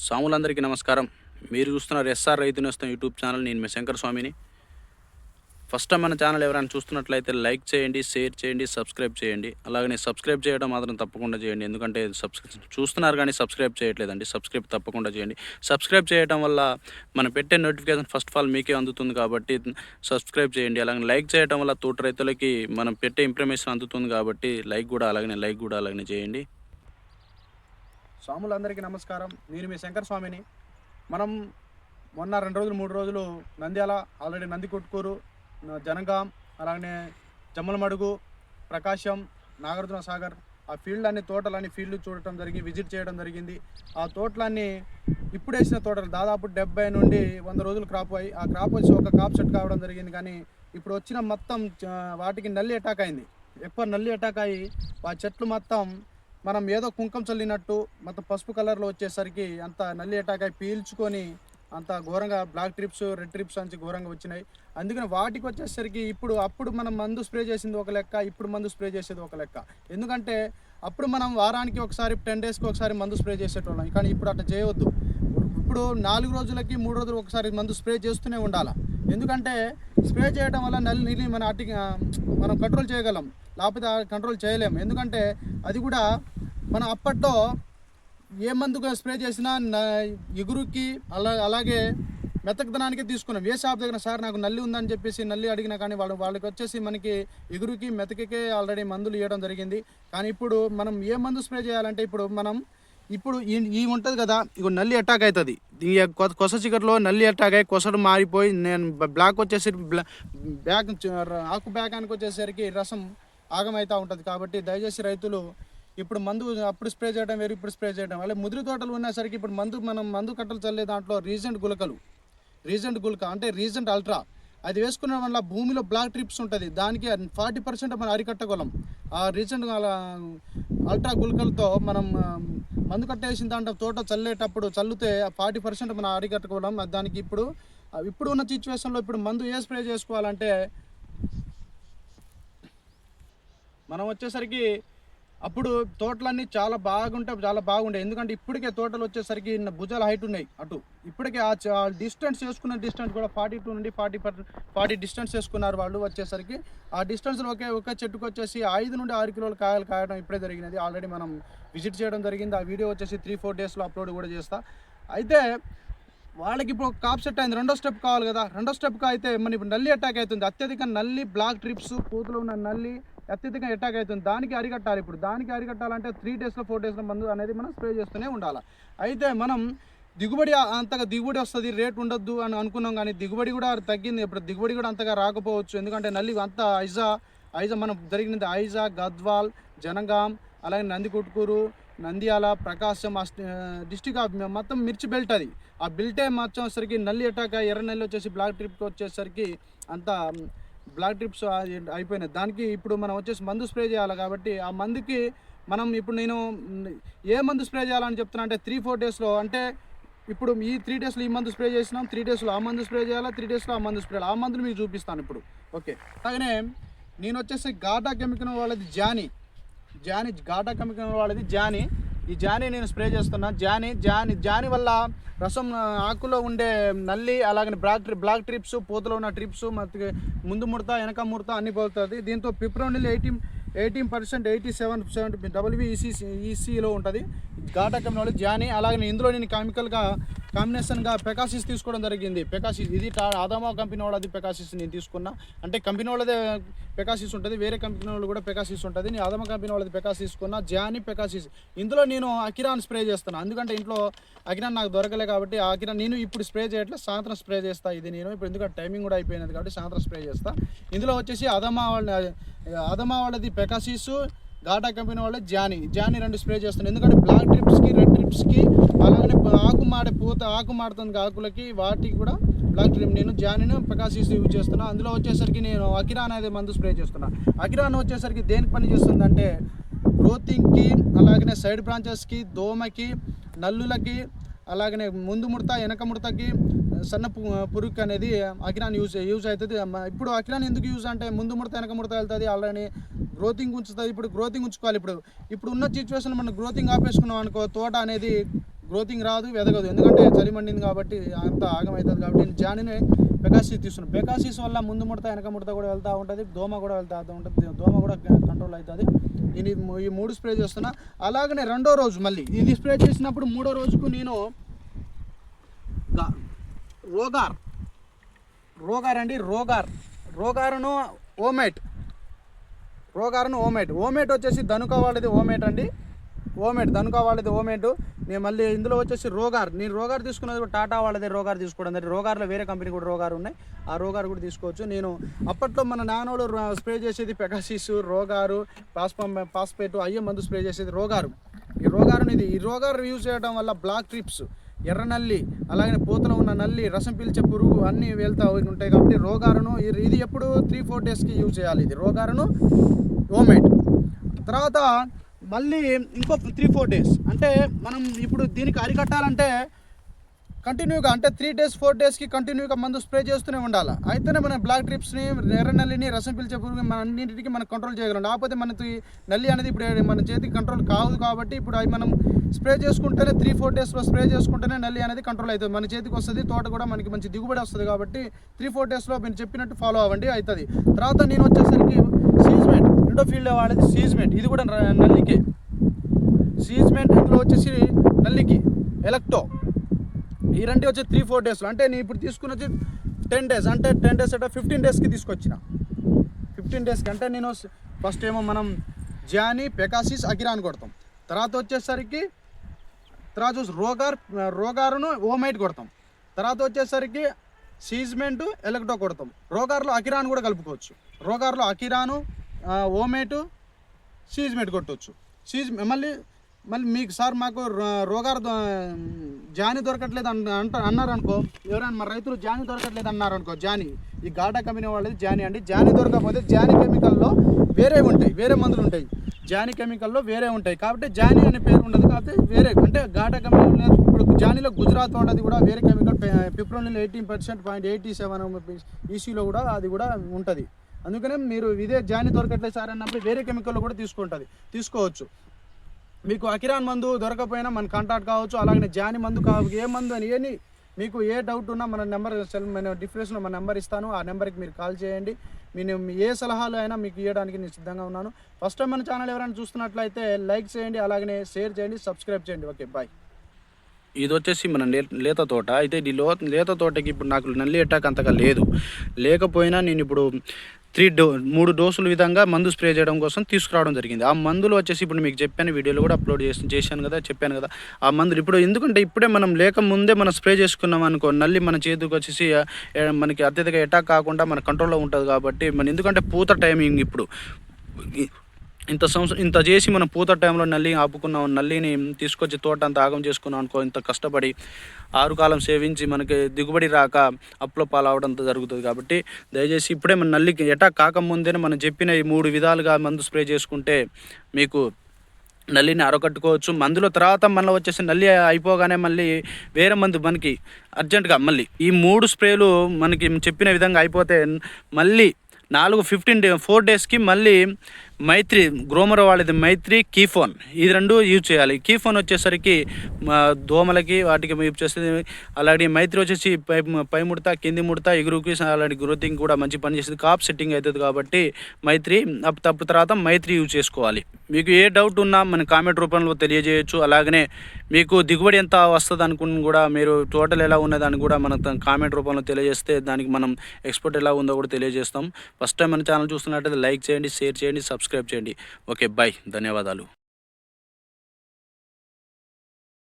సాములందరికీ నమస్కారం. మీరు చూస్తున్నారు ఎస్ఆర్ రైతు నేస్తం యూట్యూబ్ ఛానల్. నేను మీ శంకర్ స్వామిని. ఫస్ట్ టైం మన ఛానల్ ఎవరైనా చూస్తున్నట్లయితే లైక్ చేయండి షేర్ చేయండి సబ్స్క్రైబ్ చేయండి. అలాగనే సబ్స్క్రైబ్ చేయడం మాత్రం తప్పకుండా చేయండి. ఎందుకంటే సబ్స్క్రైబ్ చూస్తున్నారు కానీ సబ్స్క్రైబ్ చేయట్లేదండి. సబ్స్క్రైబ్ తప్పకుండా చేయండి. సబ్స్క్రైబ్ చేయడం వల్ల మనం పెట్టే నోటిఫికేషన్ ఫస్ట్ ఆఫ్ ఆల్ మీకే అందుతుంది కాబట్టి సబ్స్క్రైబ్ చేయండి. అలాగే లైక్ చేయడం వల్ల తోట రైతులకి మనం పెట్టే ఇన్ఫర్మేషన్ అందుతుంది కాబట్టి లైక్ కూడా అలాగనే లైక్ కూడా అలాగనే చేయండి. స్వాములందరికీ నమస్కారం. నేను మీ శంకర స్వామిని. మనం మొన్న రెండు రోజులు మూడు రోజులు నంద్యాల ఆల్రెడీ నంది కొట్టుకూరు జనగాం అలాగే జమ్మలమడుగు ప్రకాశం నాగార్జున సాగర్ ఆ ఫీల్డ్ అన్ని తోటలన్నీ ఫీల్డ్ చూడటం జరిగి విజిట్ చేయడం జరిగింది. ఆ తోటలన్నీ ఇప్పుడు వేసిన తోటలు దాదాపు డెబ్బై నుండి వంద రోజులు క్రాప్ అయ్యి ఆ క్రాప్ వచ్చి ఒక కాప్ సెట్ కావడం జరిగింది. కానీ ఇప్పుడు వచ్చిన మొత్తం వాటికి నల్లి అటాక్ అయింది. ఎక్కువ నల్లి అటాక్ అయ్యి ఆ చెట్లు మొత్తం మనం ఏదో కుంకం చల్లినట్టు మొత్తం పసుపు కలర్లో వచ్చేసరికి అంత నల్లి అటాక్ అయి పీల్చుకొని అంత ఘోరంగా బ్లాక్ ట్రిప్స్ రెడ్ ట్రిప్స్ అని ఘోరంగా వచ్చినాయి. అందుకని వాటికి వచ్చేసరికి ఇప్పుడు అప్పుడు మనం మందు స్ప్రే చేసింది ఒక లెక్క ఇప్పుడు మందు స్ప్రే చేసేది ఒక లెక్క. ఎందుకంటే అప్పుడు మనం వారానికి ఒకసారి టెన్ డేస్కి ఒకసారి మందు స్ప్రే చేసేటోళ్ళం. కానీ ఇప్పుడు అట్లా చేయవద్దు ఇప్పుడు నాలుగు రోజులకి మూడు రోజులు ఒకసారి మందు స్ప్రే చేస్తూనే ఉండాలి? ఎందుకంటే స్ప్రే చేయడం వల్ల నల్లి నీళ్ళు మన అట్టి మనం కంట్రోల్ చేయగలం. లేకపోతే కంట్రోల్ చేయలేం. ఎందుకంటే అది కూడా మనం అప్పట్లో ఏ మందుగా స్ప్రే చేసినా న- ఎగురుకి అలా అలాగే మెతకదనానికి తీసుకున్నాం. ఏ షాప్ దగ్గర సార్ నాకు నల్లి ఉందని చెప్పేసి నల్లి అడిగినా కానీ వాళ్ళు వాళ్ళకి వచ్చేసి మనకి ఎగురుకి మెతకకే ఆల్రెడీ మందులు ఇవ్వడం జరిగింది. కానీ ఇప్పుడు మనం ఏ మందు స్ప్రే చేయాలంటే ఇప్పుడు మనం ఇప్పుడు ఈ ఈ ఉంటుంది కదా ఇగో నల్లి అటాక్ అవుతుంది ఈ కొస చికెట్లో నల్లి అటాక్ అయ్యి కొసడు మారిపోయి నేను బ్లాక్ వచ్చేసి బ్లా- బ్యాక్ ఆకు బ్యాకానికి వచ్చేసరికి రసం ఆగమవుతూ ఉంటుంది. కాబట్టి దయచేసి రైతులు ఇప్పుడు మందు అప్పుడు స్ప్రే చేయడం వేరు ఇప్పుడు స్ప్రే చేయడం. అలాగే ముదిరి తోటలు ఉన్నసరికి ఇప్పుడు మందు మనం మందు కట్టలు చల్లే దాంట్లో రీసెంట్ గులకలు. రీసెంట్ గులక అంటే రీసెంట్ అల్ట్రా. అది వేసుకున్న వల్ల భూమిలో బ్లాక్ ట్రిప్స్ ఉంటుంది. దానికి ఫార్టీ పర్సెంట్ మనం అరికట్టగలం ఆ రీసెంట్ అల్ట్రా గులకలతో మనం మందు కట్టేసిన దాంట్లో తోట చల్లేటప్పుడు చల్లితే ఫార్టీ పర్సెంట్ మనం అరికట్టుకోవడం దానికి ఇప్పుడు ఇప్పుడు ఉన్న సిచ్యువేషన్లో ఇప్పుడు మందు ఏ స్ప్రే చేసుకోవాలంటే మనం వచ్చేసరికి అప్పుడు తోటలన్నీ చాలా బాగుంటే చాలా బాగుండే. ఎందుకంటే ఇప్పటికే తోటలు వచ్చేసరికి భుజాల హైట్ ఉన్నాయి అటు. ఇప్పటికే ఆ డిస్టెన్స్ చేసుకున్న డిస్టెన్స్ కూడా ఫార్టీ టూ నుండి ఫార్టీ ఫార్టీ డిస్టెన్స్ చేసుకున్నారు వాళ్ళు వచ్చేసరికి. ఆ డిస్టెన్స్లో ఒకే ఒక చెట్టుకు వచ్చేసి ఐదు నుండి ఆరు కిలోల కాయలు కాయడం ఇప్పుడే జరిగినది. ఆల్రెడీ మనం విజిట్ చేయడం జరిగింది. ఆ వీడియో వచ్చేసి త్రీ ఫోర్ డేస్లో అప్లోడ్ కూడా చేస్తా. అయితే వాళ్ళకి ఇప్పుడు కాప్ సెట్ అయింది. రెండో స్టెప్ కావాలి కదా. రెండో స్టెప్కి అయితే మన ఇప్పుడు నల్లి అటాక్ అవుతుంది. అత్యధిక నల్లి బ్లాక్ ట్రిప్స్ పూతలో ఉన్న నల్లి అత్యధికంగా అటాక్ అవుతుంది. దానికి అరికట్టాలి ఇప్పుడు. దానికి అరికట్టాలంటే త్రీ డేస్లో ఫోర్ డేస్లో మందు అనేది మనం స్ప్రే చేస్తూనే ఉండాలి. అయితే మనం దిగుబడి అంతగా దిగుబడి వస్తుంది రేట్ ఉండొద్దు అని అనుకున్నాం కానీ దిగుబడి కూడా తగ్గింది. ఇప్పుడు దిగుబడి కూడా అంతగా రాకపోవచ్చు. ఎందుకంటే నల్లి అంతా ఐజా ఐజా మనం జరిగినది ఐజా గద్వాల్ జనగాం అలాగే నందికొట్కూరు నంద్యాల ప్రకాశం డిస్టిక్ ఆఫ్ మొత్తం మిర్చి బెల్ట్ అది. ఆ బెల్టే వచ్చేసరికి నల్లి అటాక ఎర్ర నెల్లి వచ్చేసి బ్లాక్ ట్రిప్కి వచ్చేసరికి అంతా బ్లాక్ ట్రిప్స్ అయిపోయినాయి. దానికి ఇప్పుడు మనం వచ్చేసి మందు స్ప్రే చేయాలి కాబట్టి ఆ మందుకి మనం ఇప్పుడు నేను ఏ మందు స్ప్రే చేయాలని చెప్తున్నా అంటే త్రీ ఫోర్ డేస్లో అంటే ఇప్పుడు ఈ త్రీ డేస్లో ఈ మందు స్ప్రే చేసినాం త్రీ డేస్లో ఆ మందు స్ప్రే చేయాలా త్రీ డేస్లో ఆ మందు స్ప్రే ఆ మందులు మీకు చూపిస్తాను ఇప్పుడు. ఓకే. అలాగనే నేను వచ్చేసి గాటా కెమికల్ వాళ్ళది జానీ. జాని ఘాటా కంపెనీ వాళ్ళది జాని. ఈ జాని నేను స్ప్రే చేస్తున్నా. జాని జాని జాని వల్ల రసం ఆకులో ఉండే నల్లి అలాగని బ్లాక్ బ్లాక్ ట్రిప్స్ పూతలో ఉన్న ట్రిప్స్ మరి ముందు ముడత వెనక ముడత అన్ని పోతుంది. దీంతో fipronil eighteen eighteen percent eighty seven seventy డబ్ల్యూబీఈసీ ఈసీలో ఉంటుంది. ఘాటా వాళ్ళు జానీ అలాగే ఇందులో నేను కెమికల్గా కాంబినేషన్గా పెకాసిస్ తీసుకోవడం జరిగింది. పెకాసిస్ ఇది ఆదమా ఆదామా కంపెనీ వాళ్ళది పెకాసిస్ నేను తీసుకున్నా. అంటే కంపెనీ వాళ్ళదే పెకాసిస్ ఉంటుంది వేరే కంపెనీ వాళ్ళు కూడా పెకాసిస్ ఉంటుంది. నేను ఆదామా కంపెనీ వాళ్ళది పెకాసిస్ తీసుకున్నా జానీ పెకాసిస్ ఇందులో నేను అకిరాన్ స్ప్రే చేస్తాను ఎందుకంటే ఇంట్లో అకిరాన్ నాకు దొరకలే కాబట్టి ఆ అకిరాన్ నేను ఇప్పుడు స్ప్రే చేయట్లేదు సాయంత్రం స్ప్రే చేస్తా ఇది నేను. ఇప్పుడు ఎందుకంటే టైమింగ్ కూడా అయిపోయినది కాబట్టి సాయంత్రం స్ప్రే చేస్తాను ఇందులో వచ్చేసి అదమా వాళ్ళ అదమా వాళ్ళది పెకాసిస్ ఘాటా కంపెనీ వాళ్ళే జానీ. జానీ రెండు స్ప్రే చేస్తాను ఎందుకంటే బ్లాక్ ట్రిప్స్కి రెడ్ ట్రిప్స్కి అలాగనే ఆకు మాడే పూత ఆకు మాడుతుంది ఆకులకి వాటికి కూడా బ్లాక్ ట్రిప్ నేను జానిని పెకాసిస్ యూజ్ చేస్తున్నా. అందులో వచ్చేసరికి నేను అకిరాన్ అనేది మందు స్ప్రే చేస్తున్నా. అకిరాన్ వచ్చేసరికి దేనికి పని చేస్తుందంటే గ్రోతింగ్కి అలాగనే సైడ్ బ్రాంచెస్కి దోమకి నల్లులకి అలాగనే ముందు ముడత వెనక ముడతకి సన్న పు- పురుగు అనేది అకిరాన్ యూజ్ యూజ్ అవుతుంది. ఇప్పుడు అకిరాన్ ఎందుకు యూజ్ అంటే ముందు ముడత వెనక ముడత వెళ్తుంది. అలానే గ్రోతింగ్ ఉంచుతుంది ఇప్పుడు గ్రోతింగ్ ఉంచుకోవాలి. ఇప్పుడు ఇప్పుడు ఉన్న సిచ్యువేషన్ మనం గ్రోతింగ్ ఆపేసుకున్నాం అనుకో తోట అనేది గ్రోతింగ్ రాదు ఎదగదు ఎందుకంటే చలి మండింది కాబట్టి అంత ఆగమవుతుంది కాబట్టి నేను జానిని బెకాసిస్ తీసుకున్నాను బెకాసిస్ వల్ల ముందు ముడత వెనక ముడత కూడా వెళ్తూ ఉంటుంది. దోమ కూడా వెళ్తూ ఉంటుంది. దోమ కూడా కంట్రోల్ అవుతుంది. నేను ఈ మూడు స్ప్రే చేస్తున్నా. అలాగనే రెండో రోజు మళ్ళీ. ఇది స్ప్రే చేసినప్పుడు మూడో రోజుకు నేను రోగార్. రోగార్ అండి రోగార్. రోగారును ఓమైట్. రోగారును ఓమేట్. ఓమేట్ వచ్చేసి ధనుక వాళ్ళది ఓమేట్ అండి. ఓమేట్ ధనుక వాళ్ళది ఓమేట్. నేను మళ్ళీ ఇందులో వచ్చేసి రోగార్. నేను రోగార్ తీసుకున్నది కూడా టాటా వాళ్ళది రోగార్ తీసుకోవడం అంటే రోగార్లో వేరే కంపెనీ కూడా రోగారు ఉన్నాయి. ఆ రోగారు కూడా తీసుకోవచ్చు. నేను అప్పట్లో మన నానోడు స్ప్రే చేసేది పెగాసిస్ రోగారు పాస్పమ్ పాస్పేట్ అయ్యే మందు స్ప్రే చేసేది రోగారు. ఈ రోగారుని ఇది ఈ రోగారు యూజ్ చేయడం వల్ల బ్లాక్ ట్రిప్స్. ఎర్ర నల్లి అలాగే పూతలో ఉన్న నల్లి రసం పీల్చే పురుగు అన్నీ వెళ్తా ఉంటాయి కాబట్టి రోగారును ఇది- ఇది ఎప్పుడు త్రీ ఫోర్ డేస్కి యూజ్ చేయాలి. ఇది రోగారును ఓమేట్ తర్వాత మళ్ళీ ఇంకో త్రీ ఫోర్ డేస్ అంటే మనం ఇప్పుడు దీనికి అరికట్టాలంటే కంటిన్యూగా అంటే త్రీ డేస్ ఫోర్ డేస్కి కంటిన్యూగా మందు స్ప్రే చేస్తూనే ఉండాలి? అయితేనే మనం బ్లాక్ ట్రిప్స్ని ఎర్ర నల్లిని రసం పిలిచే పురుగు మన అన్నింటికి మనం కంట్రోల్ చేయగలం. లేకపోతే మనకి నల్లి అనేది ఇప్పుడు మన చేతికి కంట్రోల్ కాదు కాబట్టి ఇప్పుడు అవి మనం స్ప్రే చేసుకుంటేనే త్రీ ఫోర్ డేస్లో స్ప్రే చేసుకుంటేనే నల్లి అనేది కంట్రోల్ అవుతుంది. మన చేతికి వస్తుంది తోట కూడా మనకి మంచి దిగుబడి వస్తుంది కాబట్టి త్రీ ఫోర్ డేస్లో మీరు చెప్పినట్టు ఫాలో అవ్వండి అవుతుంది తర్వాత నేను వచ్చేసరికి సీజ్మెంట్ రెండో ఫీల్డ్లో వాడేది సీజ్మెంట్ ఇది కూడా నల్లికి. నల్లికే సీజ్మెంట్ వచ్చేసి నల్లికి. ఎలక్టో ఈ రెండు వచ్చి త్రీ ఫోర్ డేస్లో అంటే నేను ఇప్పుడు తీసుకుని వచ్చి టెన్ డేస్ అంటే టెన్ డేస్ అంటే ఫిఫ్టీన్ డేస్కి తీసుకొచ్చిన. ఫిఫ్టీన్ డేస్కి అంటే నేను ఫస్ట్ ఏమో మనం జానీ పెకాసిస్ అకిరాన్ కొడతాం. తర్వాత వచ్చేసరికి తర్వాత చూసి రోగార్ రోగారును ఓమైట్ కొడతాం. తర్వాత వచ్చేసరికి సీజ్మెంట్ ఎలక్టో కొడతాం. రోగార్లో అకిరాన్ కూడా కలుపుకోవచ్చు. రోగార్లో అకిరాను ఓమేటు సీజ్మెంట్ కొట్టవచ్చు సీజ్ మళ్ళీ మళ్ళీ మీకు సార్ మాకు రో- రోగార్ జాని దొరకట్లేదు అన్న అంట అన్నారు అనుకో ఎవరైనా మా రైతులు జాని దొరకట్లేదు అన్నారు అనుకో జాని. ఈ గాటా కంపెనీ వాళ్ళది జాని అండి. జాని దొరకకపోతే జాని కెమికల్లో వేరే ఉంటాయి వేరే మందులు ఉంటాయి. జాని కెమికల్లో వేరే ఉంటాయి. కాబట్టి జాని అనే పేరు ఉండదు కాబట్టి వేరే. అంటే గాటా కంపెనీ ఇప్పుడు జానీలో గుజరాత్ వాళ్ళది కూడా వేరే chemical fipronil eighteen percent point eighty seven ఈసీలో కూడా అది కూడా ఉంటుంది. అందుకనే మీరు ఇదే జాని దొరకట్లేదు సార్ అన్నప్పుడు వేరే కెమికల్లో కూడా తీసుకుంటుంది. తీసుకోవచ్చు. మీకు అకిరాన్ మందు దొరకపోయినా మన కాంటాక్ట్ కావచ్చు అలాగే జాని మందు కావచ్చు ఏ మందు అని ఏని మీకు ఏ డౌట్ ఉన్నా మన నెంబర్ సెల్ మన డిఫరెన్స్లో మన నెంబర్ ఇస్తాను. ఆ నెంబర్కి మీరు కాల్ చేయండి. నేను ఏ సలహాలు అయినా మీకు ఇవ్వడానికి నేను సిద్ధంగా ఉన్నాను. ఫస్ట్ టైం మన ఛానల్ ఎవరైనా చూస్తున్నట్లయితే లైక్ చేయండి అలాగనే షేర్ చేయండి సబ్స్క్రైబ్ చేయండి. ఓకే బాయ్ ఇది వచ్చేసి మన లేత తోట. అయితే ఈ లో లేత తోటకి ఇప్పుడు నాకు నల్లి అటాక్ అంతగా లేదు. లేకపోయినా నేను ఇప్పుడు త్రీ డో మూడు డోసుల విధంగా మందు స్ప్రే చేయడం కోసం తీసుకురావడం జరిగింది. ఆ మందులు వచ్చేసి ఇప్పుడు మీకు చెప్పాను వీడియోలో కూడా అప్లోడ్ చేసి చేశాను కదా చెప్పాను కదా. ఆ మందులు ఇప్పుడు ఎందుకంటే ఇప్పుడే మనం లేక ముందే మనం స్ప్రే చేసుకున్నాం అనుకో నల్లి మన చేతికి వచ్చేసి మనకి అత్యధిక అటాక్ కాకుండా మన కంట్రోల్లో ఉంటుంది కాబట్టి మన ఎందుకంటే పూత టైమింగ్ ఇప్పుడు. ఇంత సంవత్సరం ఇంత చేసి మనం పూత టైంలో నల్లి ఆపుకున్నాం. నల్లిని తీసుకొచ్చి తోట అంతా ఆగం చేసుకున్నాం అనుకో ఇంత కష్టపడి ఆరు కాలం సేవించి మనకి దిగుబడి రాక అప్పుల పాలవడం జరుగుతుంది కాబట్టి దయచేసి ఇప్పుడే మన నల్లికి ఎటాక్ కాకముందే మనం చెప్పిన ఈ మూడు విధాలుగా మందు స్ప్రే చేసుకుంటే మీకు నల్లిని అరకట్టుకోవచ్చు. మందులో తర్వాత మళ్ళీ వచ్చేసి నల్లి అయిపోగానే మళ్ళీ వేరే మందు మనకి అర్జెంటుగా మళ్ళీ ఈ మూడు స్ప్రేలు మనకి చెప్పిన విధంగా అయిపోతే మళ్ళీ నాలుగు ఫిఫ్టీన్ డే ఫోర్ డేస్కి మళ్ళీ మైత్రి గ్రోమర్ వాళ్ళది మైత్రి కీఫోన్. ఇది రెండు యూజ్ చేయాలి. కీఫోన్ వచ్చేసరికి మా దోమలకి వాటికి యూజ్ చేస్తుంది. అలాగే మైత్రి వచ్చేసి పై పై ముడత కింది ముడత ఎగురుకి అలాంటి గ్రోతింగ్ కూడా మంచి పని చేస్తుంది. కాప్ సెట్టింగ్ అవుతుంది కాబట్టి మైత్రి అప్- తప్పు తర్వాత మైత్రి యూజ్ చేసుకోవాలి. మీకు ఏ డౌట్ ఉన్నా మన కామెంట్ రూపంలో తెలియజేయచ్చు. అలాగనే మీకు దిగుబడి ఎంత వస్తుంది అనుకుని కూడా మీరు టోటల్ ఎలా ఉన్నదని కూడా మన కామెంట్ రూపంలో తెలియజేస్తే దానికి మనం ఎక్స్పోర్ట్ ఎలా ఉందో కూడా తెలియజేస్తాం. ఫస్ట్ టైం మన ఛానల్ చూస్తున్నట్టయితే లైక్ చేయండి షేర్ చేయండి సబ్స్క్రైబ్ చేయండి. Okay bye. ధన్యవాదాలు.